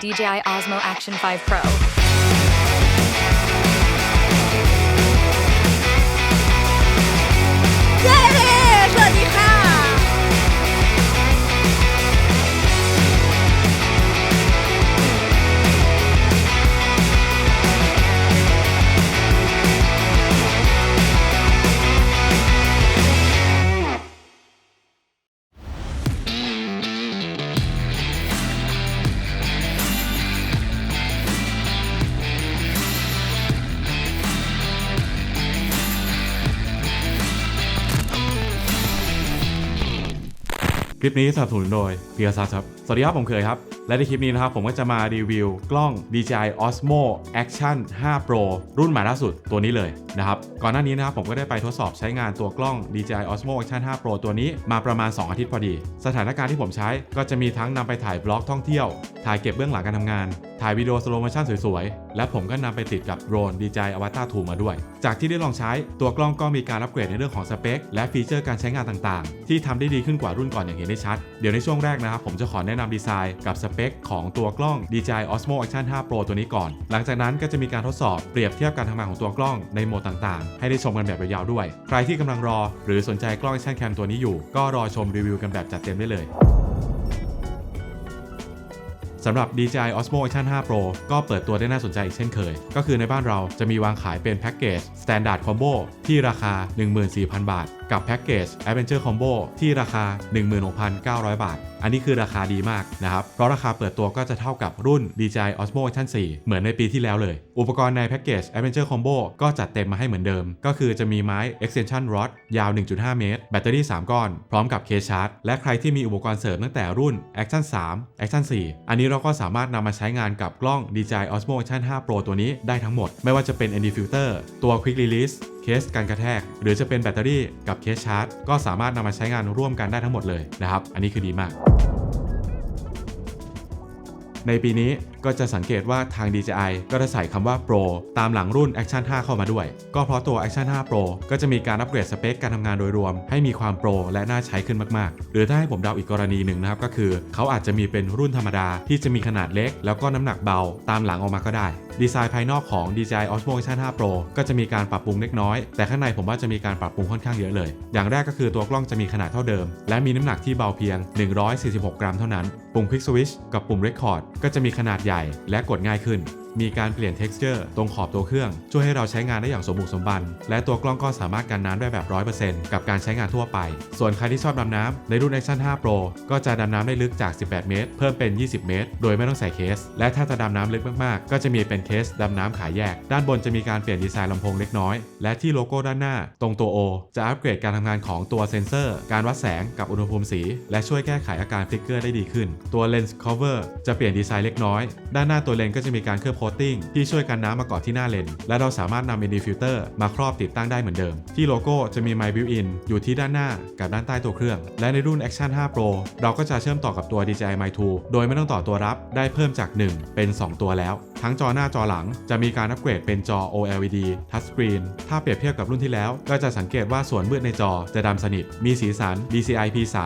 DJI Osmo Action 5 Pro. It is! ลิปนี้สนับสนุนโดย p ีย s ครับ สวัสดีครับผมเคยครับ และในคลิปนี้นะครับผมก็จะมารีวิวกล้อง DJI Osmo Action 5 Pro รุ่นใหม่ล่าสุดตัวนี้เลยนะครับก่อนหน้านี้นะครับผมก็ได้ไปทดสอบใช้งานตัวกล้อง DJI Osmo Action 5 Pro ตัวนี้มาประมาณ 2 อาทิตย์พอดี สถานการณ์ที่ผมใช้ก็จะมีทั้งนำไปถ่ายบล็อกท่องเที่ยว ถ่ายเก็บเบื้องหลังการทำงานถ่ายวิดีโอสโลโมชั่นสวยๆ และผมก็นำไปติดกับโดรน DJI Avatar 2มาด้วย จากที่ได้ลองใช้ตัวกล้องก็มีการอัปเกรดในเรื่องของสเปค และฟีเจอร์การใช้งานต่างๆ ที่ทำได้ดีขึ้นกว่ารุ่นก่อนอย่างเห็นได้ชัด เดี๋ยวในช่วงแรกนะครับผมจะขอแนะนำดีไซน์กับสเปคของตัวกล้อง DJI Osmo Action 5 Pro ตัวนี้ก่อน หลังจากนั้นก็จะมีการทดสอบเปรียบเทียบการทำงานของตัวกล้องในโหมดต่างๆ ให้ได้ชมกันแบบยาวๆด้วย ใครที่กำลังรอ หรือสนใจกล้อง Action Cam ตัวนี้อยู่ ก็รอชมรีวิวกันแบบจัดเต็มได้เลยสำหรับ DJI Osmo Action 5 Pro ก็เปิดตัวได้น่าสนใจอีกเช่นเคย ก็คือในบ้านเราจะมีวางขายเป็นแพ็กเกจ Standard Combo ที่ราคา 14,000 บาท กับแพ็กเกจ Adventure Combo ที่ราคา 16,900 บาท อันนี้คือราคาดีมากนะครับ เพราะราคาเปิดตัวก็จะเท่ากับรุ่น DJI Osmo Action 4 เหมือนในปีที่แล้วเลย อุปกรณ์ในแพ็กเกจ Adventure Combo ก็จัดเต็มมาให้เหมือนเดิม ก็คือจะมีไม้ Extension Rod ยาว 1.5 เมตร แบตเตอรี่ 3 ก้อน พร้อมกับเคสชาร์จและใครที่มีอุปกรณ์เสริมตั้งแต่รุ่น Action 3 Action 4 อันนี้เราก็สามารถนำมาใช้งานกับกล้อง DJI Osmo Action 5 Pro ตัวนี้ได้ทั้งหมด ไม่ว่าจะเป็น ND filter ตัว Quick Release เคสการกระแทก หรือจะเป็นแบตเตอรี่กับเคสชาร์จ ก็สามารถนำมาใช้งานร่วมกันได้ทั้งหมดเลยนะครับ อันนี้คือดีมากในปีนี้ก็จะสังเกตว่าทาง DJI ก็จะใส่คำว่า Pro ตามหลังรุ่น Action 5 เข้ามาด้วย ก็เพราะตัว Action 5 Pro ก็จะมีการอัปเกรดสเปคการทำงานโดยรวม ให้มีความโปรและน่าใช้ขึ้นมากๆ หรือถ้าให้ผมเดาอีกกรณีหนึ่งนะครับ ก็คือ เขาอาจจะมีเป็นรุ่นธรรมดาที่จะมีขนาดเล็ก แล้วก็น้ำหนักเบาตามหลังออกมาก็ได้ดีไซน์ภายนอกของ DJI Osmo Action 5 Pro ก็จะมีการปรับปรุงเล็กน้อย แต่ข้างในผมว่าจะมีการปรับปรุงค่อนข้างเยอะเลย อย่างแรกก็คือตัวกล้องจะมีขนาดเท่าเดิม และมีน้ำหนักที่เบาเพียง 146 กรัมเท่านั้น ปุ่ม Quick Switch กับปุ่ม Record ก็จะมีขนาดใหญ่และกดง่ายขึ้นมีการเปลี่ยน texture ตรงขอบตัวเครื่อง ช่วยให้เราใช้งานได้อย่างสมบุกสมบัน และตัวกล้องก็สามารถกันน้ำได้แบบ 100%กับการใช้งานทั่วไป ส่วนใครที่ชอบดำน้ำในรุ่น Action 5 Pro ก็จะดำน้ำได้ลึกจาก 18 เมตร เพิ่มเป็น 20 เมตร โดยไม่ต้องใส่เคส และถ้าจะดำน้ำลึกมากๆ ก็จะมีเป็นเคสดำน้ำขายแยก ด้านบนจะมีการเปลี่ยนดีไซน์ลำโพงเล็กน้อย และที่โลโก้ด้านหน้า ตรงตัว O จะอัปเกรดการทำงานของตัวเซนเซอร์ การวัดแสงกับอุณหภูมิสี และช่วยแก้ไขอาการฟลิกเกอร์ได้ดีขึ้น ตัว Lens Cover จะเปลี่ยนดีไซน์เล็กน้อย ด้านหน้าตัวเลนก็จะมีการเคลือบโคตติ้งที่ช่วยกันน้ำมาเกาะที่หน้าเลน และเราสามารถนำ ND filter มาครอบติดตั้งได้เหมือนเดิม ที่โลโก้จะมี My Built-in อยู่ที่ด้านหน้ากับด้านใต้ตัวเครื่อง และในรุ่น Action 5 Pro เราก็จะเชื่อมต่อกับตัว DJI My 2โดยไม่ต้องต่อตัวรับได้เพิ่มจาก 1 เป็น 2 ตัวแล้ว ทั้งจอหน้าจอหลังจะมีการอัปเกรดเป็นจอ OLED Touchscreen ถ้าเปรียบเทียบกับรุ่นที่แล้ว ก็จะสังเกตว่าส่วนมืดในจอจะดำสนิท มีสีสัน DCI P3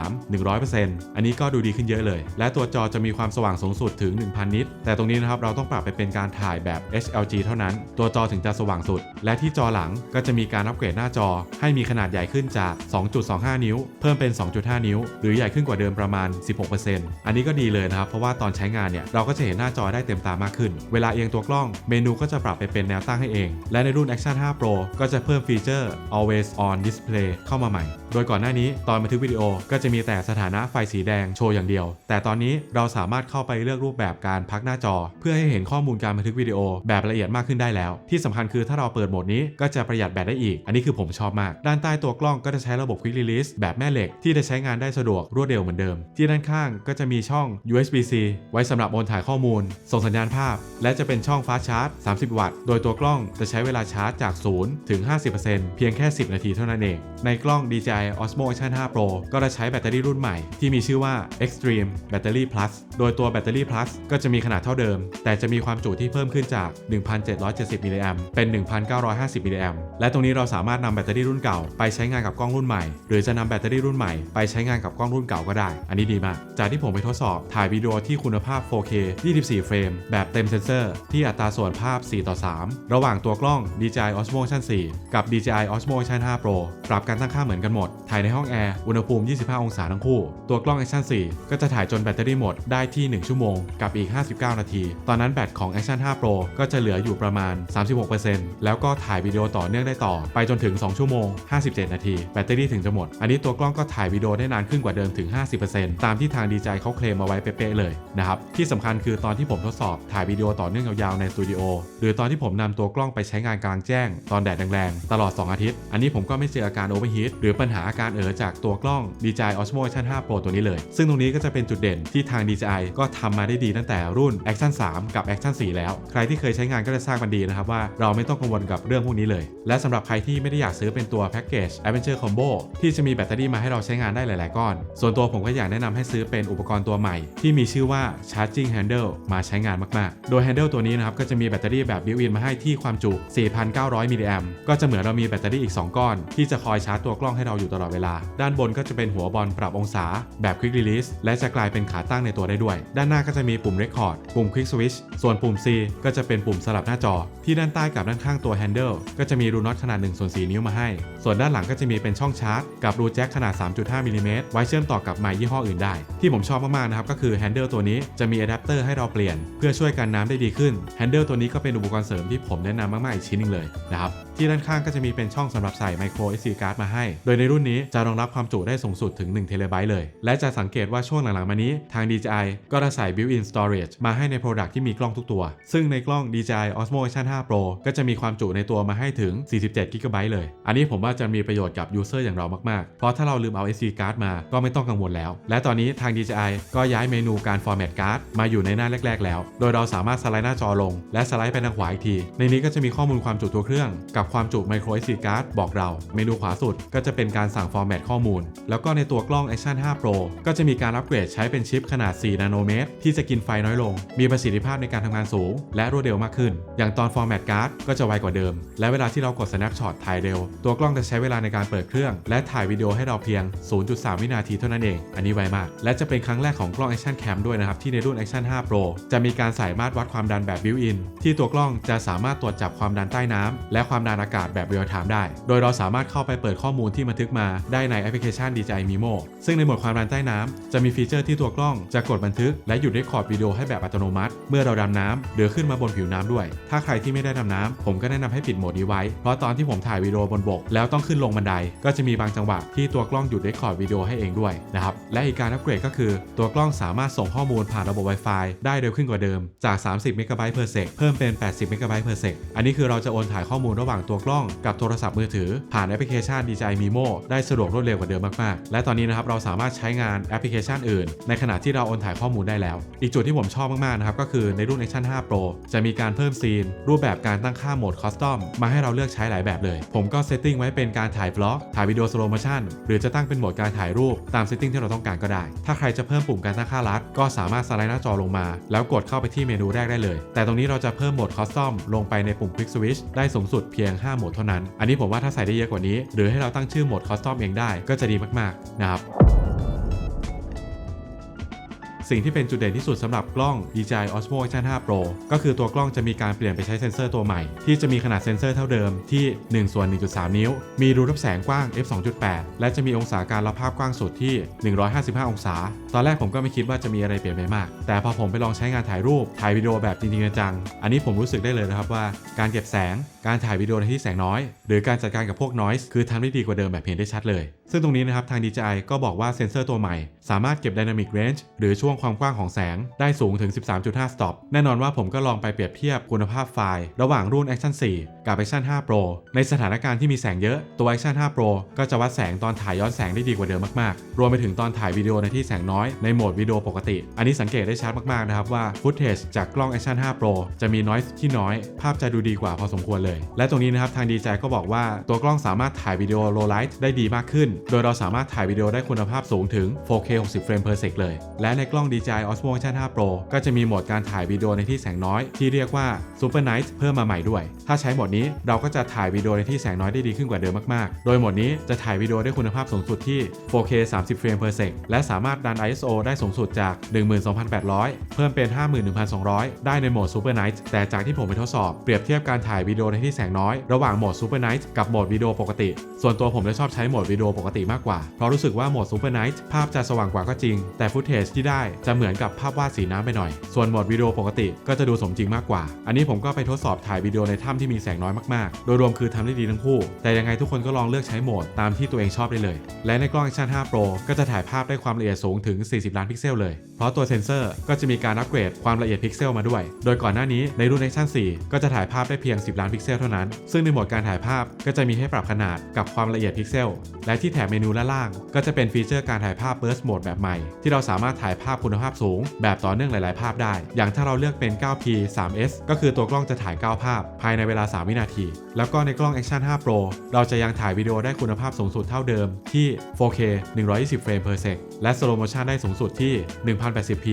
100%อันนี้ก็ดูดีขึ้นเยอะเลย และตัวจอจะมีความสว่างสูงสุดถึง 1,000 นิตแต่ตรงนี้นะครับเราต้องปรับไปเป็นการถ่ายแบบ HLG เท่านั้น ตัวจอถึงจะสว่างสุด และที่จอหลังก็จะมีการอัปเกรดหน้าจอ ให้มีขนาดใหญ่ขึ้นจาก 2.25 นิ้ว เพิ่มเป็น 2.5 นิ้ว หรือใหญ่ขึ้นกว่าเดิมประมาณ 16%อันนี้ก็ดีเลยนะครับ เพราะว่าตอนใช้งานเนี่ยเราก็จะเห็นหน้าจอได้เต็มตามากขึ้น เวลาเอียงตัวกล้อง เมนูก็จะปรับไปเป็นแนวตั้งให้เอง และในรุ่น Action 5 Pro ก็จะเพิ่มฟีเจอร์ Always On Display เข้ามาใหม่ โดยก่อนหน้านี้ตอนบันทึกวิดีโอก็จะมีแต่สถานะไฟสีแดงโชว์อย่างเดียว แต่ตอนนี้เราสามารถเข้าไปเลือกรูปแบบการพักหน้าจอ เพื่อให้เห็นข้อมูลการบันทึกวิดีโอแบบละเอียดมากขึ้นได้แล้ว ที่สำคัญคือถ้าเราเปิดโหมดนี้ก็จะประหยัดแบตได้อีก อันนี้คือผมชอบมาก ด้านใต้ตัวกล้องก็จะใช้ระบบ Quick Release แบบแม่เหล็ก ที่จะใช้งานได้สะดวกรวดเร็วเหมือนเดิม ที่ด้านข้างก็จะมีช่อง USB-C ไว้สำหรับโอนถ่ายข้อมูล ส่งสัญญาณภาพ และจะเป็นช่องฟ้าชาร์จ 30 วัตต์ โดยตัวกล้องจะใช้เวลาชาร์จจาก 0 ถึง 50%เพียงแค่ 10 นาทีเท่านั้นเอง ในกล้อง DJI Osmo Action 5 Pro ก็จะใช้แบตเตอรี่รุ่นใหม่ที่มีชื่อว่า Extreme Battery Plus โดยตัวแบตเตอรี่ Plus ก็จะมีขนาดเท่าเดิม แต่จะมีความจุที่ที่เพิ่มขึ้นจาก 1,770มิลลิแอมเป็น 1,950มิลลิแอมและตรงนี้เราสามารถนำแบตเตอรี่รุ่นเก่าไปใช้งานกับกล้องรุ่นใหม่ หรือจะนำแบตเตอรี่รุ่นใหม่ไปใช้งานกับกล้องรุ่นเก่าก็ได้ อันนี้ดีมาก จากที่ผมไปทดสอบถ่ายวิดีโอที่คุณภาพ 4K 24 เฟรม แบบเต็มเซนเซอร์ ที่อัตราส่วนภาพ 4 ต่อ 3 ระหว่างตัวกล้อง DJI Osmo Action 4 กับ DJI Osmo Action 5 Pro ปรับการตั้งค่าเหมือนกันหมด ถ่ายในห้องแอร์ อุณหภูมิ 25 องศาทั้งคู่ ตัวกล้อง Action 4 ก็จะถ่ายจนแบตเตอรี่หมดได้ที่ 1 ชั่วโมง กับอีก 59 นาที ตอนนั้นแบตของ Action 5 Pro ก็จะเหลืออยู่ประมาณ 36%แล้วก็ถ่ายวิดีโอต่อเนื่องได้ต่อ ไปจนถึง 2 ชั่วโมง 57 นาที แบตเตอรี่ถึงจะหมด อันนี้ตัวกล้องก็ถ่ายวิดีโอได้นานขึ้นกว่าเดิมถึง 50%ตามที่ทาง DJI เขาเคลมเอาไว้เป๊ะๆเลยนะครับ ที่สำคัญคือตอนที่ผมทดสอบถ่ายวิดีโอต่อเนื่องยาวๆในสตูดิโอหรือตอนที่ผมนำตัวกล้องไปใช้งานกลางแจ้ง ตอนแดดแรงๆ ตลอด 2 อาทิตย์ อันนี้ผมก็ไม่เจออาการโอเวอร์ฮีทหรือปัญหาอาการเอ๋อจากตัวกล้อง DJI Osmo Action 5 Pro ตัวนี้เลย ซึ่งตรงนี้ก็จะเป็นจุดเด่นที่ทาง DJI ก็ทำมาได้ดีตั้งแต่รุ่น Action 3 กับ Action 4 แล้วใครที่เคยใช้งานก็จะทราบกันดีนะครับว่าเราไม่ต้องกังวลกับเรื่องพวกนี้เลย และสำหรับใครที่ไม่ได้อยากซื้อเป็นตัวแพ็กเกจ Adventure Combo ที่จะมีแบตเตอรี่มาให้เราใช้งานได้หลาย ๆ ก้อน ส่วนตัวผมก็อยากแนะนำให้ซื้อเป็นอุปกรณ์ตัวใหม่ ที่มีชื่อว่า Charging Handle มาใช้งานมาก ๆ โดย Handle ตัวนี้นะครับก็จะมีแบตเตอรี่แบบบิวอินมาให้ที่ความจุ 4,900 มิลลิแอมก็จะเหมือนเรามีแบตเตอรี่อีก 2 ก้อน ที่จะคอยชาร์จตัวกล้องให้เราอยู่ตลอดเวลา ด้านบนก็จะเป็นหัวบอลปรับองศาแบบ Quick Release และจะกลายเป็นขาตั้งในตัวได้ด้วย ด้านหน้าก็จะมีปุ่ม Record ปุ่ม Quick Switch ส่วนปุ่ม C ก็จะเป็นปุ่มสลับหน้าจอ ที่ด้านใต้กับด้านข้างตัว Handle ก็จะมีรูน็อตขนาด1ส่วน4นิ้วมาให้ ส่วนด้านหลังก็จะมีเป็นช่องชาร์จ กับรูแจ็คขนาด 3.5มิลลิเมตรไว้เชื่อมต่อกับไม้ยี่ห้ออื่นได้ ที่ผมชอบมากๆนะครับก็คือ Handle ตัวนี้จะมีอะแดปเตอร์ให้เราเปลี่ยน เพื่อช่วยกันน้ำได้ดีขึ้น Handle ตัวนี้ก็เป็นอุปกรณ์เสริมที่ผมแนะนำมากๆอีกชิ้นหนึงเลยนะครับที่ด้านข้างก็จะมีเป็นช่องสำหรับใส่ micro SD card มาให้ โดยในรุ่นนี้จะรองรับความจุได้สูงสุดถึง1 t b เลย และจะสังเกตว่าช่วงหลังๆมานี้ ทาง DJI ก็ได้ใส่ built-in storage มาให้ใน Product ที่มีกล้องทุกตัว ซึ่งในกล้อง DJI Osmo Action 5 Pro ก็จะมีความจุในตัวมาให้ถึง 47 g b เลย อันนี้ผมว่าจะมีประโยชน์กับ user อย่างเรามากๆ เพราะถ้าเราลืมเอา SD card มาก็ไม่ต้องกังวลแล้ว และตอนนี้ทาง DJI ก็ย้ายเมนูการ format card มาอยู่ในหน้าแรก ๆ แล้ว โดยเราสามารถสไลด์หน้าจอลง และสไลด์ไปทางขวาอีกที ในนี้ก็จะมีข้อมูลความจุตัวเครื่องกับความจุ micro SD card บอกเรา เมนูขวาสุดก็จะเป็นการสั่ง format ข้อมูล แล้วก็ในตัวกล้อง Action 5 Pro ก็จะมีการอัปเกรดใช้เป็นชิปขนาด 4 นาโนเมตร ที่จะกินไฟน้อยลง มีประสิทธิภาพในการทำงานสูง และรวดเร็วมากขึ้น อย่างตอน format card ก็จะไวกว่าเดิม และเวลาที่เรากด snapshot ถ่ายเร็ว ตัวกล้องจะใช้เวลาในการเปิดเครื่อง และถ่ายวิดีโอให้เราเพียง 0.3 วินาทีเท่านั้นเอง อันนี้ไวมาก และจะเป็นครั้งแรกของกล้อง Action Cam ด้วยนะครับที่ในรุ่น Action 5 Pro จะมีการใส่มาตรวัดความดันแบบ built-in ที่ตัวกล้องจะสามารถตรวจจับความดันใต้น้ำและความดันอากาศแบบ real time ได้ โดยเราสามารถเข้าไปเปิดข้อมูลที่บันทึกมาได้ในแอปพลิเคชัน DJI Mimo ซึ่งในโหมดความดันใต้น้ำจะมีฟีเจอร์ที่ตัวกล้องจะกดบันทึกและหยุดเรคคอร์ดวิดีโอให้แบบอัตโนมัติ เมื่อเราดำน้ำหรือขึ้นมาบนผิวน้ำด้วย ถ้าใครที่ไม่ได้ดำน้ำผมก็แนะนำให้ปิดโหมดนี้ไว้ เพราะตอนที่ผมถ่ายวิดีโอบนบก แล้วต้องขึ้นลงบันได ก็จะมีบางจังหวะที่ตัวกล้องหยุดเรคคอร์ดวิดีโอให้เองด้วยนะครับและอีกการอัปเกรดก็คือ ตัวกล้องสามารถส่งข้อมูลผ่านระบบ Wi-Fi ได้เร็วขึ้นกว่าเดิมจาก 30เมกะไบต์ per sec เพิ่มเป็น 80เมกะไบต์ per sec อันนี้คือเราจะโอนถ่ายข้อมูลระหว่างตัวกล้องกับโทรศัพท์มือถือ ผ่านแอปพลิเคชัน DJI Mimo ได้สะดวกรวดเร็วกว่าเดิมมากๆ และตอนนี้นะครับเราสามารถใช้งานแอปพลิเคชันอื่น ในขณะที่เราโอนถ่ายข้อมูลได้แล้ว อีกจุดที่ผมชอบมากๆนะครับก็คือในรุ่น Action 5 Pro จะมีการเพิ่มซีน รูปแบบการตั้งค่าโหมดคอสตอมมาให้เราเลือกใช้หลายแบบเลย ผมก็เซตติ้งไว้เป็นการถ่ายบล็อกถ่ายวิดีโอสโลโมชั่นหรือจะตั้งเป็นโหมดการถ่ายรูปตามเซตติ้งที่เราต้องการก็ได้ ถ้าใครจะเพิ่มปุ่มการตั้งค่าลัดก็สามารถสไลด์หน้าจอลงมา แล้วกดเข้าไปที่เมนูแรกได้เลย แต่ตรงนี้เราจะเพิ่มโหมดคอสตอมลงไปในปุ่ม Quick Switch ได้สูงสุดเพียง5 โหมดเท่านั้น อันนี้ผมว่าถ้าใส่ได้เยอะกว่านี้ หรือให้เราตั้งชื่อโหมดคอสตอมเองได้ก็จะดีมากๆนะครับ สิ่งที่เป็นจุดเด่นที่สุดสำหรับกล้อง DJI Osmo Action 5 Pro ก็คือตัวกล้องจะมีการเปลี่ยนไปใช้เซ็นเซอร์ตัวใหม่ ที่จะมีขนาดเซ็นเซอร์เท่าเดิมที่1ส่วน1.3 นิ้ว มีรูรับแสงกว้าง f 2.8 และจะมีองศาการรับภาพกว้างสุดที่ 155 องศา ตอนแรกผมก็ไม่คิดว่าจะมีอะไรเปลี่ยนไปมาก แต่พอผมไปลองใช้งานถ่ายรูป ถ่ายวิดีโอแบบจริงๆจังๆอันนี้ผมรู้สึกได้เลยนะครับว่า การเก็บแสง การถ่ายวิดีโอในที่แสงน้อย หรือการจัดการกับพวก noise คือทำได้ดีกว่าเดิมแบบเห็นได้ชัดเลยซึ่งตรงนี้นะครับทาง DJI ก็บอกว่าเซ็นเซอร์ตัวใหม่ สามารถเก็บ Dynamic Range หรือช่วงความกว้างของแสงได้สูงถึง 13.5 stop แน่นอนว่าผมก็ลองไปเปรียบเทียบคุณภาพไฟล์ ระหว่างรุ่น Action 4 กับ Action 5 Pro ในสถานการณ์ที่มีแสงเยอะ ตัว Action 5 Pro ก็จะวัดแสงตอนถ่ายย้อนแสงได้ดีกว่าเดิมมากๆ รวมไปถึงตอนถ่ายวิดีโอในที่แสงน้อยในโหมดวิดีโอปกติ อันนี้สังเกตได้ชัดมากๆนะครับว่าฟุตเทจจากกล้อง Action 5 Pro จะมี noise ที่น้อย ภาพจะดูดีกว่าพอสมควรเลย และตรงนี้นะครับทาง DJI ก็บอกว่าตัวกล้องสามารถถ่ายวิดีโอ low light ได้ดีมากขึ้นโดยเราสามารถถ่ายวิดีโอได้คุณภาพสูงถึง 4K 60 เฟรม per sec เลย และในกล้อง DJI Osmo Action 5 Pro ก็จะมีโหมดการถ่ายวิดีโอในที่แสงน้อย ที่เรียกว่า Super Night เพิ่มมาใหม่ด้วย ถ้าใช้โหมดนี้เราก็จะถ่ายวิดีโอในที่แสงน้อยได้ดีขึ้นกว่าเดิมมากๆ โดยโหมดนี้จะถ่ายวิดีโอได้คุณภาพสูงสุดที่ 4K 30 เฟรม per sec และสามารถดัน ISO ได้สูงสุดจาก 12,800 เพิ่มเป็น 51,200 ได้ในโหมด Super Night แต่จากที่ผมไปทดสอบเปรียบเทียบการถ่ายวิดีโอในที่แสงน้อยระหว่างโหมด Super Night กับโหมดวิดีโอปกติ ส่วนตัวผมจะชอบใช้โหมดวิดีโอปกติมากกว่า เพราะรู้สึกว่าโหมด Super Night ภาพจะสว่างกว่าก็จริง แต่ฟุตเทจที่ได้จะเหมือนกับภาพวาดสีน้ำไปหน่อย ส่วนโหมดวิดีโอปกติก็จะดูสมจริงมากกว่า อันนี้ผมก็ไปทดสอบถ่ายวิดีโอในถ้ำที่มีแสงน้อยมากๆ โดยรวมคือทำได้ดีทั้งคู่ แต่ยังไงทุกคนก็ลองเลือกใช้โหมดตามที่ตัวเองชอบได้เลย และในกล้อง Action 5 Pro ก็จะถ่ายภาพได้ความละเอียดสูงถึง 40 ล้านพิกเซลเลย เพราะตัวเซนเซอร์ก็จะมีการอัปเกรดความละเอียดพิกเซลมาด้วย โดยก่อนหน้านี้ในรุ่น Action 4 ก็จะถ่ายภาพได้เพียง 10 ล้านพิกเซลเท่านั้น ซึ่งในโหมดการถ่ายภาพก็จะมีให้ปรับขนาดกับความละเอียดพิกเซล และที่แถบเมนูด้านล่าง ก็จะเป็นฟีเจอร์การถ่ายภาพ Burst Mode แบบใหม่ ที่เราสามารถถ่ายภาพคุณภาพสูง แบบต่อเนื่องหลาย ๆ ภาพได้ อย่างถ้าเราเลือกเป็น 9p 3s ก็คือตัวกล้องจะถ่าย 9 ภาพ ภายในเวลา 3 วินาที แล้วก็ในกล้อง Action 5 Pro เราจะยังถ่ายวิดีโอได้คุณภาพสูงสุดเท่าเดิมที่ 4K 120 เฟรม per sec และ slow motion ได้สูงสุดที่ 1080p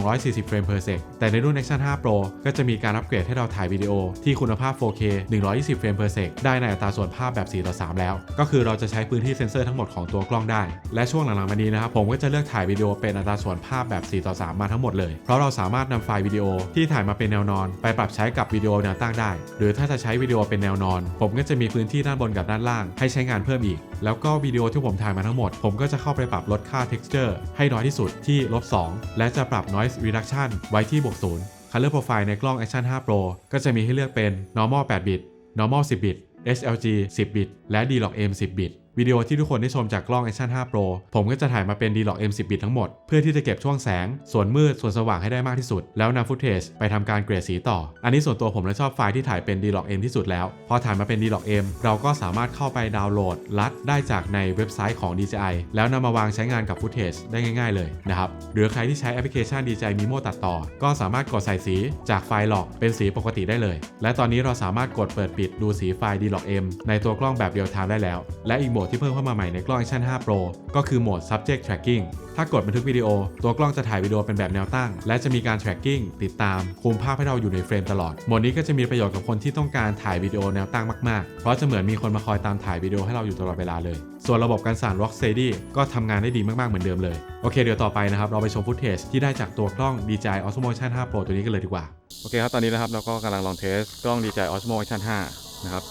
240 เฟรม per sec แต่ในรุ่น Action 5 Pro ก็จะมีการอัปเกรดให้เราถ่ายวิดีโอที่คุณภาพ 4K 120 เฟรม per sec ได้ในอัตราส่วนภาพแบบ 4 ต่อ 3 แล้ว ก็คือเราจะใช้พื้นที่เซ็นเซอร์ทั้งหมดของตัวกล้องได้ และช่วงหลังๆมานี้นะครับผมก็จะเลือกถ่ายวิดีโอเป็นอัตราส่วนภาพแบบ 4 ต่อ 3 มาทั้งหมดเลย เพราะเราสามารถนำไฟล์วิดีโอที่ถ่ายมาเป็นแนวนอน ไปปรับใช้กับวิดีโอแนวตั้งได้ หรือถ้าจะใช้วิดีโอเป็นแนวนอน ผมก็จะมีพื้นที่ด้านบนกับด้านล่าง ให้ใช้งานเพิ่มอีก แล้วก็วิดีโอที่ผมถ่ายมาทั้งหมด ผมก็จะเข้าไปปรับลดค่า texture ให้น้อยที่สุดที่ลบ2และจะปรับ noise reduction ไว้ที่บวก0 Color Profile ในกล้อง Action 5 Pro ก็จะมีให้เลือกเป็น normal 8 bit normal 10 bit SLG 10 bit และ D-Log M 10 bit วิดีโอที่ทุกคนได้ชมจากกล้อง Action 5 Pro ผมก็จะถ่ายมาเป็น D-Log M 10 bit ทั้งหมด เพื่อที่จะเก็บช่วงแสง ส่วนมืด ส่วนสว่างให้ได้มากที่สุด แล้วนำฟุตเทจไปทำการเกรดสีต่อ อันนี้ส่วนตัวผมและชอบไฟล์ที่ถ่ายเป็น D-Log M ที่สุดแล้ว พอถ่ายมาเป็น D-Log M เราก็สามารถเข้าไปดาวน์โหลดรัดได้จากในเว็บไซต์ของ DJI แล้วนำมาวางใช้งานกับฟุตเทจได้ง่าย ๆ เลยนะครับ หรือใครที่ใช้แอปพลิเคชัน DJI Mimo ตัดต่อ ก็สามารถกดใส่สีจากไฟล์หลอกเป็นสีปกติได้เลย และตอนนี้เราสามารถกดเปิดปิดดูสีไฟล์ D-Log M ในตัวกล้องแบบเรียลไทม์ได้แล้ว และอีกโหมดที่เพิ่มเข้ามาใหม่ในกล้อง Action 5 Pro ก็คือโหมด Subject Tracking ถ้ากดบันทึกวิดีโอ ตัวกล้องจะถ่ายวิดีโอเป็นแบบแนวตั้ง และจะมีการ tracking ติดตามคุมภาพให้เราอยู่ในเฟรมตลอด โหมดนี้ก็จะมีประโยชน์กับคนที่ต้องการถ่ายวิดีโอแนวตั้งมาก ๆ เพราะจะเหมือนมีคนมาคอยตามถ่ายวิดีโอให้เราอยู่ตลอดเวลาเลย ส่วนระบบการสั่น Rock Steady ก็ทำงานได้ดีมาก ๆ เหมือนเดิมเลย โอเค เดี๋ยวต่อไปนะครับ เราไปชมฟุตเทจที่ได้จากตัวกล้อง DJI Osmo Action 5 Pro ตัวนี้กันเลยดีกว่า โอเคครับ ตอนนี้นะครับเราก็กำลังลองเทสกล้อง DJI Osmo Action 5 นะครับ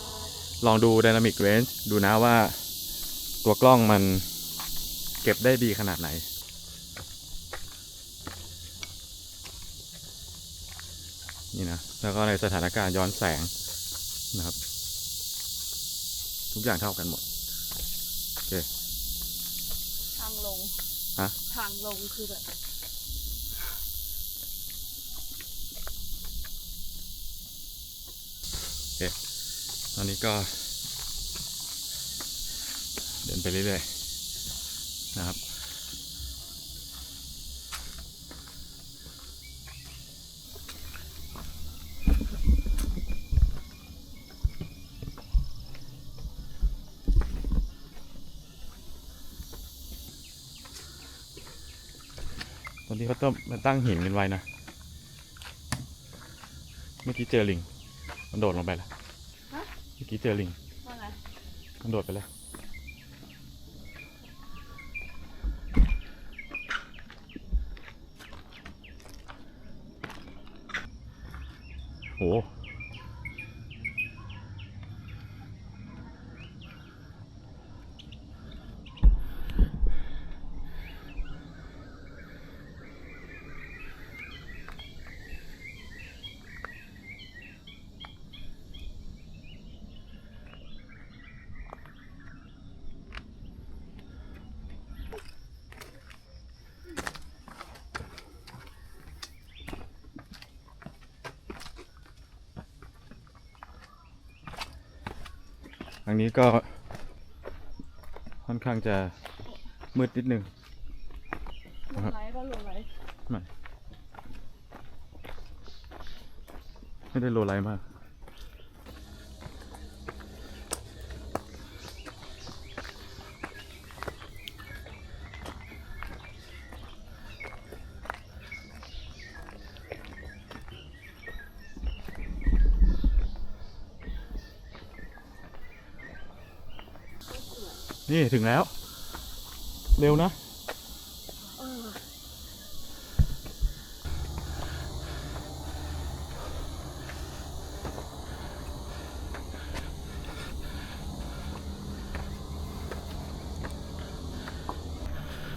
ลองดู Dynamic Range ดูนะว่า ตัวกล้องมันเก็บได้ดีขนาดไหน นี่นะ แล้วก็ในสถานการณ์ย้อนแสงนะครับ ทุกอย่างเท่ากันหมด โอเค ทางลง ฮะ ทางลงคือแบบตอนนี้ก็ เดินไปเรื่อยๆนะครับ ตอนนี้เขาต้องมาตั้งหินกันไว้นะ เมื่อกี้เจอลิง มันโดดลงไปแล้วฮะเมื่อกี้เจอลิงว่าไงมันโดดไปแล้ว โางนี้ก็ค่อนข้างจะมืดนิดนึงลงไลฟ์ก็ลงไลฟ์ไม่ไม่ได้โลไลท์มาก นี่ถึงแล้ว เร็วนะเออ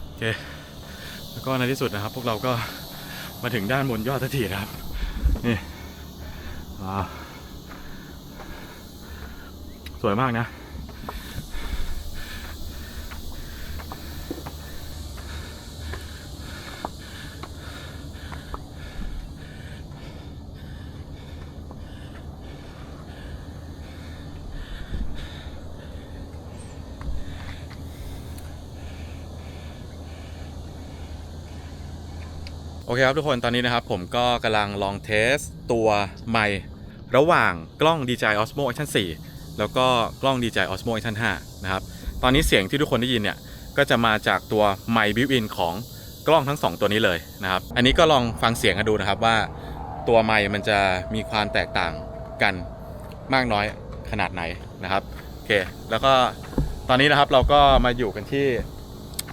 โอเค แล้วก็ในที่สุดนะครับ พวกเราก็มาถึงด้านบนยอดสักทีนะครับ นี่ว้าวสวยมากนะ โอเคครับทุกคนตอนนี้นะครับผมก็กำลังลองเทสตัวไมค์ระหว่างกล้อง DJI Osmo Action 4 แล้วก็กล้อง DJI Osmo Action 5 นะครับ ตอนนี้เสียงที่ทุกคนได้ยินเนี่ย ก็จะมาจากตัวไมค์บิวอินของกล้องทั้ง 2 ตัวนี้เลยนะครับ อันนี้ก็ลองฟังเสียงกันดูนะครับว่าตัวไมค์มันจะมีความแตกต่างกันมากน้อยขนาดไหนนะครับโอเคแล้วก็ตอนนี้นะครับเราก็มาอยู่กันที่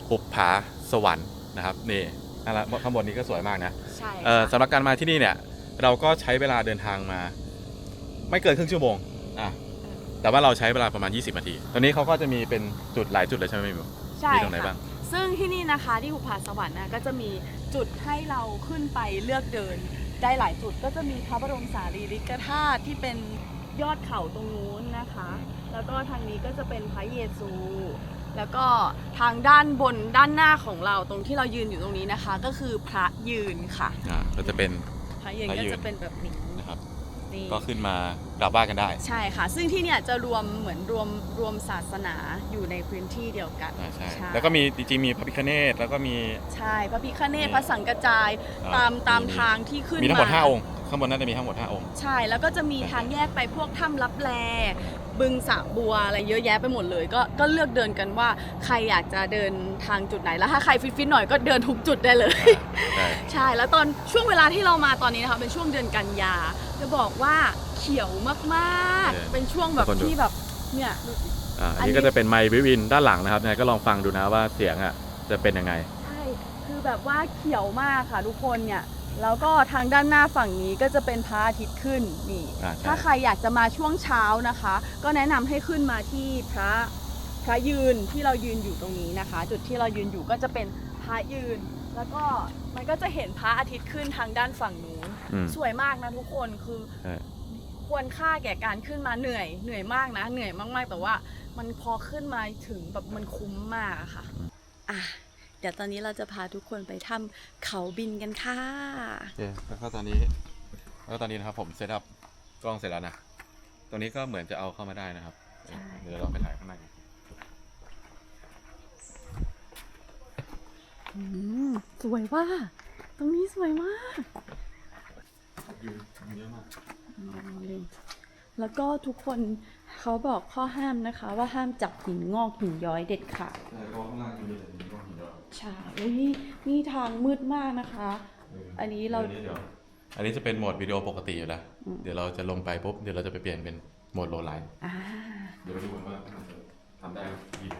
หุบผาสวรรค์นะครับนี่ นั่นละข้างบนนี้ก็สวยมากนะใช่เอ่อสำหรับการมาที่นี่เนี่ย เราก็ใช้เวลาเดินทางมา ไม่เกินครึ่งชั่วโมงอะแต่ว่าเราใช้เวลาประมาณ 20 นาที ตอนนี้เขาก็จะมีเป็นจุดหลายจุดเลยใช่ไหมพี่หมิวใช่มีตรงไหนค่ะบ้าง ซึ่งที่นี่นะคะที่หุบผาสวรรค์นะก็จะมีจุดให้เราขึ้นไปเลือกเดิน ได้หลายจุดก็จะมีพระบรมสารีริกธาตุที่เป็นยอดเขาตรงนู้นนะคะ แล้วก็ทางนี้ก็จะเป็นพระเยซู แล้วก็ทางด้านบนด้านหน้าของเราตรงที่เรายืนอยู่ตรงนี้นะคะ ก็คือพระยืนค่ะอ่าก็จะเป็น พระยืนพระก็ยืน จะเป็นแบบนี้นะครับ นี่ก็ขึ้นมากราบไหว้กันได้ใช่ค่ะ ซึ่งที่เนี่ยจะรวมเหมือนรวมรวมศาสนาอยู่ในพื้นที่เดียวกันอ่าใช่ใช่แล้วก็มีจริงๆมีพระพิคเนตแล้วก็มี ใช่พระพิฆเนศมีพระสังกระจายอ่าตามตามมี ทางที่ขึ้นมีทั้งหมดา5องค์ ข้างบนน่าจะมีทั้งหมด 5 องค์ ใช่แล้วก็จะมีทางแยกไปพวกถ้ำลับแล บึงสระบัวอะไรเยอะแยะไปหมดเลย ก็ก็เลือกเดินกันว่าใครอยากจะเดินทางจุดไหนแล้วถ้าใครฟิตๆหน่อยก็เดินทุกจุดได้เลย ใช่ ใช่แล้วตอนช่วงเวลาที่เรามาตอนนี้นะคะเป็นช่วงเดือนกันยา จะบอกว่าเขียวมากๆเป็นช่วงแบบที่แบบเนี่ยดูสิอ่าอันอันนี้นี้ก็จะเป็นไมค์บิวอินด้านหลังนะครับเนี่ยก็ลองฟังดูนะว่าเสียงอะจะเป็นยังไง ใช่ คือแบบว่าเขียวมากค่ะทุกคนเนี่ย แล้วก็ทางด้านหน้าฝั่งนี้ก็จะเป็นพระอาทิตย์ขึ้นนี่ อ่าใช่ ถ้าใครอยากจะมาช่วงเช้านะคะ ก็แนะนำให้ขึ้นมาที่พระพระยืนที่เรายืนอยู่ตรงนี้นะคะ จุดที่เรายืนอยู่ก็จะเป็นพระยืน แล้วก็มันก็จะเห็นพระอาทิตย์ขึ้นทางด้านฝั่งนู้น อืม สวยมากนะทุกคนคือใช่ ควรค่าแก่การขึ้นมาเหนื่อยเหนื่อยมากนะ เหนื่อยมากๆ แต่ว่ามันพอขึ้นมาถึงแบบมันคุ้มมากอะค่ะอะ เดี๋ยวตอนนี้เราจะพาทุกคนไปถ้ำเขาบินกันค่ะโอเคแล้วก็ตอนนี้ แล้วก็ตอนนี้นะครับผมเซตอัพกล้องเสร็จแล้วนะตรงนี้ก็เหมือนจะเอาเข้ามาได้นะครับใช่เดี๋ยวเราไปถ่ายข้างในกันอืมสวยว่า ตรงนี้สวยมากยืนเยอะมากแล้วก็ทุกคนเขาบอกข้อห้ามนะคะ ว่าห้ามจับหินงอกหินย้อยเด็ดขาดใช่เพราะข้างล่างจะมีแต่หินก้อนหินเยอะ ใช่อุ๊ยนี่นี่ทางมืดมากนะคะ อันนี้เราดี๋ยวอันนี้จะเป็นโหมดวิดีโอปกติอยู่แล้วอืมเดี๋ยวเราจะลงไปปุ๊บ เดี๋ยวเราจะไปเปลี่ยนเป็นโหมดโลไลท์อ่าเดี๋ยวไปดูกันว่าทำได้ดีไหม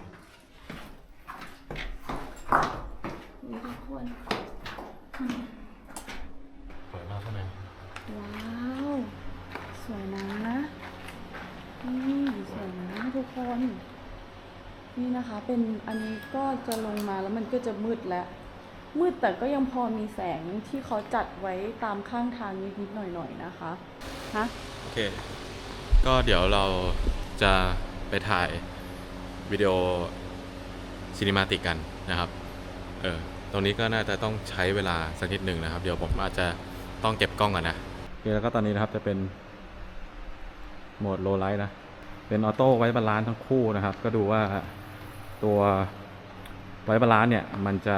นี่ทุกคนสวยมากข้างในว้าว สวยนะนี่สวยนะทุกคน นี่นะคะเป็นอันนี้ก็จะลงมาแล้วมันก็จะมืดแล้ว มืดแต่ก็ยังพอมีแสงที่เขาจัดไว้ตามข้างทางนิดๆหน่อยๆนะคะฮะโอเค ก็เดี๋ยวเราจะไปถ่ายวิดีโอซีนิมาติกกันนะครับ เออ ตรงนี้ก็น่าจะต้องใช้เวลาสักนิดหนึ่งนะครับ เดี๋ยวผมอาจจะต้องเก็บกล้องก่อนนะโอเคแล้วก็ตอนนี้นะครับจะเป็นโหมดโลไลท์นะ เป็นออโต้ไว้บาลานซ์ทั้งคู่นะครับ ก็ดูว่า ตัวไว้บาลานซ์เนี่ยมันจะ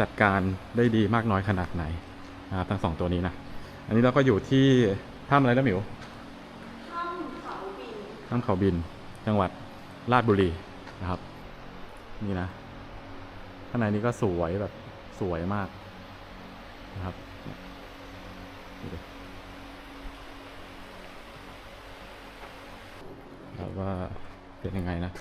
จัดการได้ดีมากน้อยขนาดไหนนะครับทั้งสองตัวนี้นะ อันนี้เราก็อยู่ที่ถ้ำอะไรนะหมิวถ้ำเขาบินถ้ำเขาบินจังหวัดราชบุรีนะครับ นี่นะข้างในนี้ก็สวยแบบสวยมากนะครับดูดิแล้วว่าเป็นยังไงนะ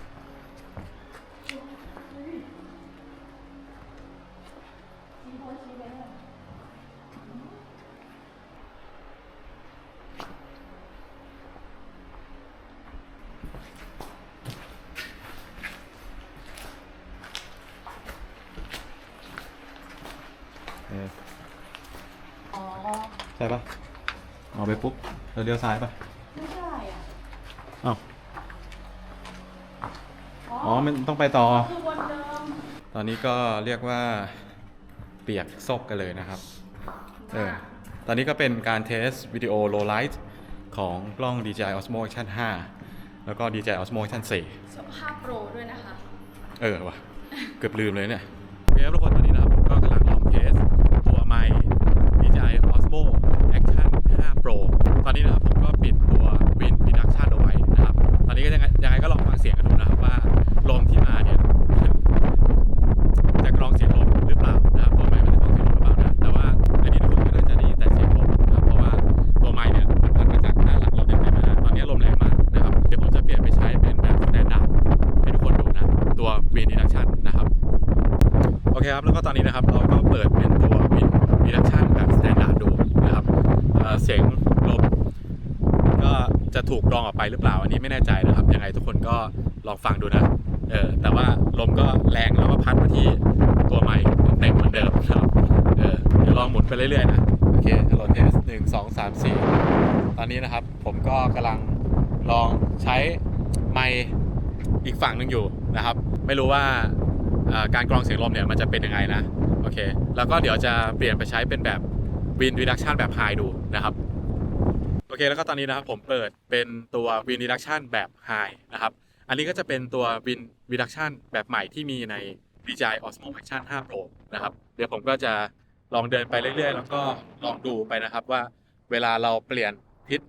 ช่ปะเอาไปปุ๊บเราเลี้ยวซ้ายปะไม่ได้อะอ้าวอ๋อมันต้องไปต่อ คือวนเดิมตอนนี้ก็เรียกว่าเปียกซกกันเลยนะครับ เออ ตอนนี้ก็เป็นการเทสวิดีโอ low light ของกล้อง DJI Osmo Action 5 แล้วก็ DJI Osmo Action 4 สภาพโปรด้วยนะคะ เออว่ะเกือบลืมเลยเนี่ย รองออกไปหรือเปล่าอันนี้ไม่แน่ใจนะครับ ยังไงทุกคนก็ลองฟังดูนะเออแต่ว่าลมก็แรงแล้วก็พัดมาที่ตัวไมค์เต็มเหมือนเดิมครับเออเดี๋ยวลองหมุนไปเรื่อยๆนะโอเค Hello Test หนึ่งสองสามสี่ตอนนี้นะครับ ผมก็กำลังลองใช้ไมค์อีกฝั่งหนึ่งอยู่นะครับ ไม่รู้ว่าการกรองเสียงลมเนี่ยมันจะเป็นยังไงนะโอเค แล้วก็เดี๋ยวจะเปลี่ยนไปใช้เป็นแบบ Wind Reduction แบบ High ดูนะครับ โอเคแล้วก็ตอนนี้นะครับผมเปิดเป็นตัว Win Reduction แบบ High นะครับ อันนี้ก็จะเป็นตัว Win Reduction แบบใหม่ที่มีใน DJI Osmo Action 5 Pro นะครับ เดี๋ยวผมก็จะลองเดินไปเรื่อยๆ แล้วก็ลองดูไปนะครับว่าเวลาเราเปลี่ยนทิศ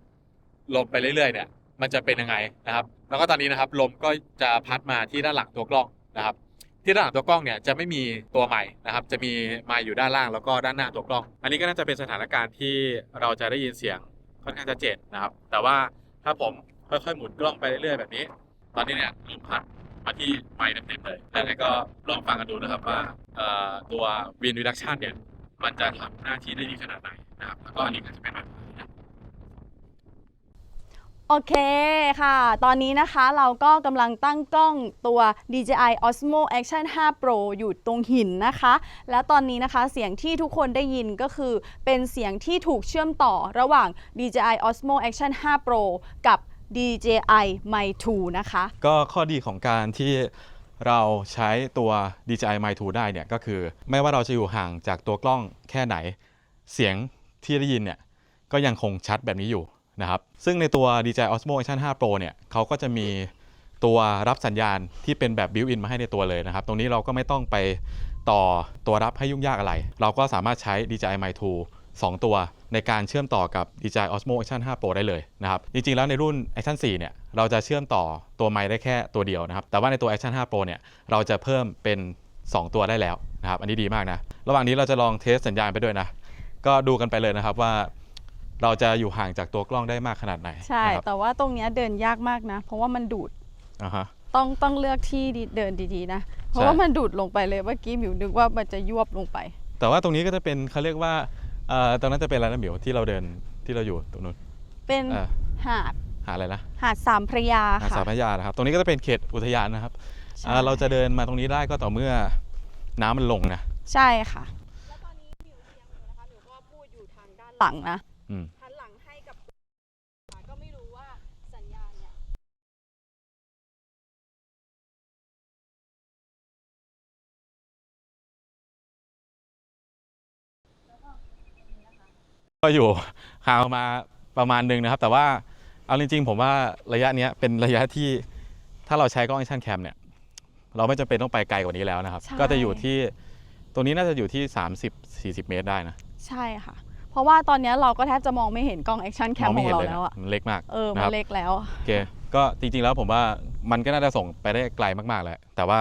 ลมไปเรื่อยๆเนี่ยมันจะเป็นยังไงนะครับ แล้วก็ตอนนี้นะครับลมก็จะพัดมาที่ด้านหลังตัวกล้องนะครับ ที่ด้านหลังตัวกล้องเนี่ยจะไม่มีตัวใหม่นะครับ จะมีไมค์อยู่ด้านล่างแล้วก็ด้านหน้าตัวกล้อง อันนี้ก็น่าจะเป็นสถานการณ์ที่เราจะได้ยินเสียง ค่อนข้างชัดเจนนะครับ แต่ว่าถ้าผมค่อยๆหมุนกล้องไปเรื่อยๆแบบนี้ ตอนนี้เนี่ยลมพัดมาที่ไม้เต็มๆเลยแล้วก็ลองฟังกันดูนะครับว่าตัววีนวิลักชันเนี่ยมันจะทำหน้าที่ได้ดีขนาดไหนนะครับ แล้วก็อันนี้ก็จะเป็นแบบนี้นะ โอเคค่ะ ตอนนี้นะคะเราก็กำลังตั้งกล้องตัว DJI Osmo Action 5 Pro อยู่ตรงหินนะคะ และตอนนี้นะคะเสียงที่ทุกคนได้ยินก็คือ เป็นเสียงที่ถูกเชื่อมต่อระหว่าง DJI Osmo Action 5 Pro กับ DJI Mi 2 นะคะ ก็ข้อดีของการที่เราใช้ตัว DJI Mi 2 ได้เนี่ยก็คือ ไม่ว่าเราจะอยู่ห่างจากตัวกล้องแค่ไหน เสียงที่ได้ยินเนี่ยก็ยังคงชัดแบบนี้อยู่ นะครับซึ่งในตัว DJI Osmo Action 5 Pro เนี่ยเขาก็จะมีตัวรับสัญญาณที่เป็นแบบ built in มาให้ในตัวเลยนะครับ ตรงนี้เราก็ไม่ต้องไปต่อตัวรับให้ยุ่งยากอะไร เราก็สามารถใช้ DJI m i 2 2 ตัวในการเชื่อมต่อกับ DJI Osmo Action 5 Pro ได้เลยนะครับ จริงๆ แล้วในรุ่น Action 4 เนี่ย เราจะเชื่อมต่อตัวไมค์ได้แค่ตัวเดียวนะครับ แต่ว่าในตัว Action 5 Pro เนี่ย เราจะเพิ่มเป็น 2 ตัวได้แล้วนะครับ อันนี้ดีมากนะ ระหว่างนี้เราจะลองเทสสัญญาณไปด้วยนะ ก็ดูกันไปเลยนะครับว่า เราจะอยู่ห่างจากตัวกล้องได้มากขนาดไหนใช่ นะครับแต่ว่าตรงเนี้ยเดินยากมากนะ เพราะว่ามันดูดอ่าฮะ ต้องต้องเลือกที่ดีเดินดีๆนะ เพราะว่ามันดูดลงไปเลยเมื่อกี้หมิวนึกว่ามันจะยวบลงไป แต่ว่าตรงนี้ก็จะเป็นเขาเรียกว่าเอ่อตรงนั้นจะเป็นอะไรนะหมิวที่เราเดินที่เราอยู่ตรงนู้นเป็นเอ่อหาดหาอะไรนะหาดสามพระยาหาดค่ะสามพระยานะครับตรงนี้ก็จะเป็นเขตอุทยานนะครับใช่อ่าเราจะเดินมาตรงนี้ได้ก็ต่อเมื่อน้ำมันลงนะ ใช่ค่ะแล้วตอนนี้หมิวเสียงหมิวนะคะหมิวก็พูดอยู่ทางด้านหลังนะอืม หันหลังให้กับก็ไม่รู้ว่าสัญญาณเนี่ยก็อยู่ห่างออกมาประมาณหนึงนะครับ แต่ว่าเอาจริงๆ ผมว่าระยะเนี้ยเป็นระยะที่ถ้าเราใช้กล้อง action cam เนี่ย เราไม่จำเป็นต้องไปไกลกว่านี้แล้วนะครับใช่ก็จะอยู่ที่ตรงนี้น่าจะอยู่ที่ 30-40 เมตรได้นะ ใช่ค่ะ เพราะว่าตอนเนี้ยเราก็แทบจะมองไม่เห็นกล้องแอคชั่นแคมมองขไม่องเห็นเราเลยแล้วนะอะมันเล็กมากเออนะมัคนรับ เล็กแล้ว โอเค ก็จริงๆแล้วผมว่ามันก็น่าจะส่งไปได้ไกลมากๆแหละ แต่ว่า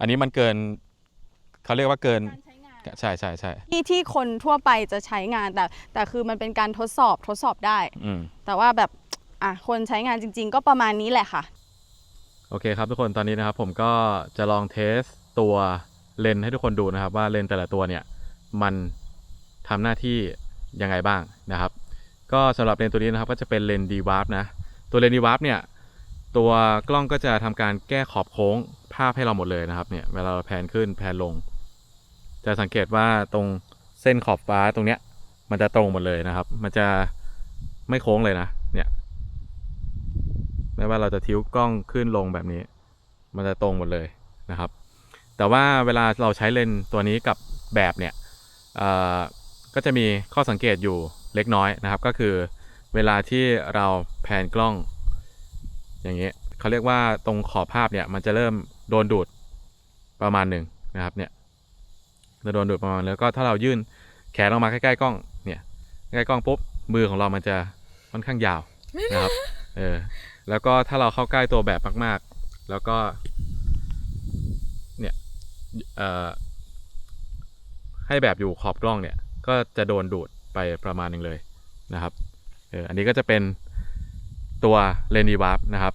อันนี้มันเกินเขาเรียกว่าเกินการใช้งานใช่ใช่ใช่ที่ที่คนทั่วไปจะใช้งานแต่แต่คือมันเป็นการทดสอบทดสอบได้ อืม แต่ว่าแบบอะคนใช้งานจริง ๆ ก็ประมาณนี้แหละค่ะ โอเคครับทุกคนตอนนี้นะครับผมก็จะลองเทสตัวเลนส์ให้ทุกคนดูนะครับ ว่าเลนส์แต่ละตัวเนี่ย มันทำหน้าที่ ยังไงบ้างนะครับ ก็สำหรับเลนตัวนี้นะครับก็จะเป็นเลนส์ d w a r p นะ ตัวเลนส์ d w a r p เนี่ยตัวกล้องก็จะทำการแก้ขอบโค้งภาพให้เราหมดเลยนะครับเนี่ยเวลาเราแพนขึ้นแพนลง จะสังเกตว่าตรงเส้นขอบฟ้าตรงเนี้ยมันจะตรงหมดเลยนะครับ มันจะไม่โค้งเลยนะเนี่ยไม่ว่าเราจะทิ้วกล้องขึ้นลงแบบนี้ มันจะตรงหมดเลยนะครับ แต่ว่าเวลาเราใช้เลนตัวนี้กับแบบเนี่ยเอ่อ ก็จะมีข้อสังเกตอยู่เล็กน้อยนะครับ ก็คือเวลาที่เราแผนกล้อง อย่างนี้เขาเรียกว่าตรงขอบภาพเนี่ยมันจะเริ่มโดนดูดประมาณหนึ่งนะครับเนี่ยจะโดนดูดประมาณแล้วก็ถ้าเรายื่นแขนออกมาใกล้ๆกล้องเนี่ยใกล้กล้องปุ๊บมือของเรามันจะค่อนข้างยาวนะครับเออแล้วก็ถ้าเราเข้าใกล้ตัวแบบมาก ๆ แล้วก็เนี่ยเอ่อให้แบบอยู่ขอบกล้องเนี่ย ก็จะโดนดูดไปประมาณหนึ่งเลยนะครับเอออันนี้ก็จะเป็นตัวเลนส์ดีวาร์ปนะครับ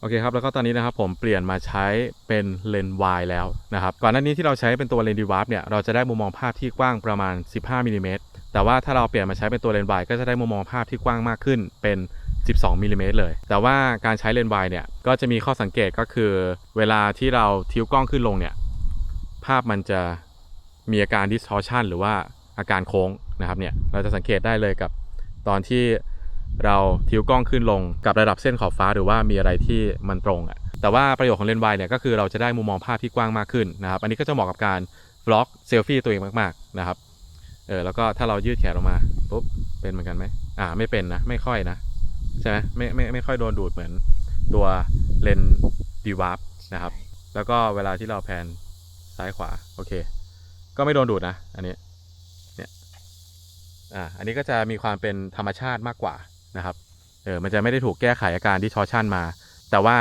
โอเคครับแล้วก็ตอนนี้นะครับผมเปลี่ยนมาใช้เป็นเลนส์วายแล้วนะครับก่อนหน้านี้ที่เราใช้เป็นตัวเลนส์ดีวาร์ปเนี่ยเราจะได้มุมมองภาพที่กว้างประมาณ 15มิลลิเมตรแต่ว่าถ้าเราเปลี่ยนมาใช้เป็นตัวเลนส์วายก็จะได้มุมมองภาพที่กว้างมากขึ้นเป็น 12มิลลิเมตรเลย แต่ว่าการใช้เลนส์วายเนี่ยก็จะมีข้อสังเกตก็คือ เวลาที่เราทิ้วกล้องขึ้นลงเนี่ยภาพมันจะมีอาการ distortion หรือว่า อาการโค้งนะครับเนี่ยเราจะสังเกตได้เลยกับตอนที่เราทิ้วกล้องขึ้นลงกับระดับเส้นขอบฟ้าหรือว่ามีอะไรที่มันตรงอะแต่ว่าประโยชน์ของเลนส์วายเนี่ยก็คือเราจะได้มุมมองภาพที่กว้างมากขึ้นนะครับ อันนี้ก็จะเหมาะกับการบล็อกเซลฟี่ตัวเองมากๆนะครับเออแล้วก็ถ้าเรายืดแขนออกมาปุ๊บเป็นเหมือนกันไหมอ่าไม่เป็นนะไม่ค่อยนะใช่ไหมไม่ไม่ไม่ค่อยโดนดูดเหมือนตัวเลนดีวาร์ปนะครับ แล้วก็เวลาที่เราแพนซ้ายขวาโอเค ก็ไม่โดนดูดนะ อันนี้ อ่าอันนี้ก็จะมีความเป็นธรรมชาติมากกว่านะครับเออมันจะไม่ได้ถูกแก้ไขอาการที่ชอชั่นมา แต่ว่า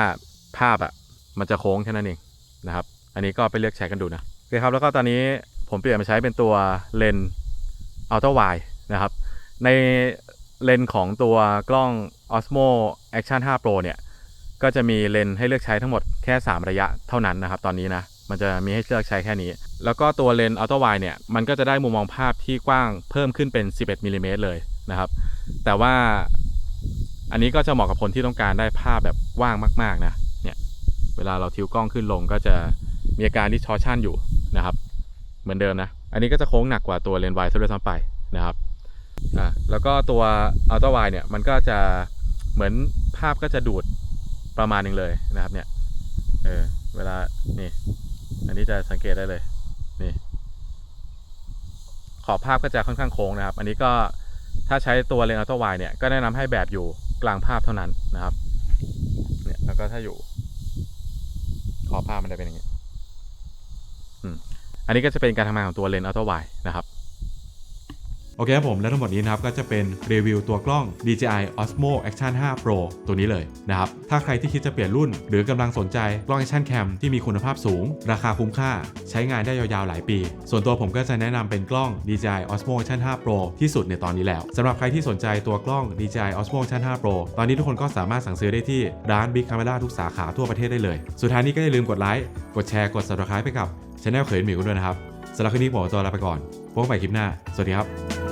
ภาพอะมันจะโค้งแค่นั้นเองนะครับ อันนี้ก็ไปเลือกใช้กันดูนะโอเคครับแล้วก็ตอนนี้ผมเปลี่ยนมาใช้เป็นตัวเลนอัลตร้าไวนะครับ ในเลนของตัวกล้อง Osmo Action 5 Pro เนี่ย ก็จะมีเลนให้เลือกใช้ทั้งหมดแค่ 3 ระยะเท่านั้นนะครับ ตอนนี้นะ มันจะมีให้เลือกใช้แค่นี้ แล้วก็ตัวเลนส์อัลตร้าไวเนี่ย มันก็จะได้มุมมองภาพที่กว้างเพิ่มขึ้นเป็น 11มิลลิเมตรเลยนะครับ แต่ว่าอันนี้ก็จะเหมาะกับคนที่ต้องการได้ภาพแบบกว้างมาก ๆ นะ เนี่ย เวลาเราทิวกล้องขึ้นลงก็จะมีอาการที่ชอชั่นอยู่นะครับ เหมือนเดิมนะ อันนี้ก็จะโค้งหนักกว่าตัวเลนส์ไวซะด้วยซ้ำไปนะครับ อะแล้วก็ตัวอัลตร้าไวเนี่ย มันก็จะเหมือนภาพก็จะดูดประมาณหนึงเลยนะครับ เนี่ย เออ เวลา นี่ อันนี้จะสังเกตได้เลย นี่ ขอบภาพก็จะค่อนข้างโค้งนะครับ อันนี้ก็ถ้าใช้ตัวเลนส์อัลตร้าไวเนี่ยก็แนะนำให้แบบอยู่กลางภาพเท่านั้นนะครับ เนี่ยแล้วก็ถ้าอยู่ ขอบภาพมันจะเป็นอย่างนี้อันนี้ก็จะเป็นการทำงานของตัวเลนส์อัลตร้าไวนะครับ โอเคครับผม และทั้งหมดนี้นะครับก็จะเป็นรีวิวตัวกล้อง DJI Osmo Action 5 Pro ตัวนี้เลยนะครับ ถ้าใครที่คิดจะเปลี่ยนรุ่น หรือกำลังสนใจกล้อง Action Cam ที่มีคุณภาพสูง ราคาคุ้มค่า ใช้งานได้ยาวๆ หลายปี ส่วนตัวผมก็จะแนะนำเป็นกล้อง DJI Osmo Action 5 Pro ที่สุดในตอนนี้แล้วสำหรับใครที่สนใจตัวกล้อง DJI Osmo Action 5 Pro ตอนนี้ทุกคนก็สามารถสั่งซื้อได้ที่ร้าน Big Camera ทุกสาขาทั่วประเทศได้เลย สุดท้ายนี้ก็อย่าลืมกดไลค์กดแชร์กด subscribe ไปกับช anel เขยหมิวด้วยนะครับสำหรับคลิปนี้ผมขอตัวลาไปก่อนพบกันใหม่คลิปหน้า สวัสดีครับ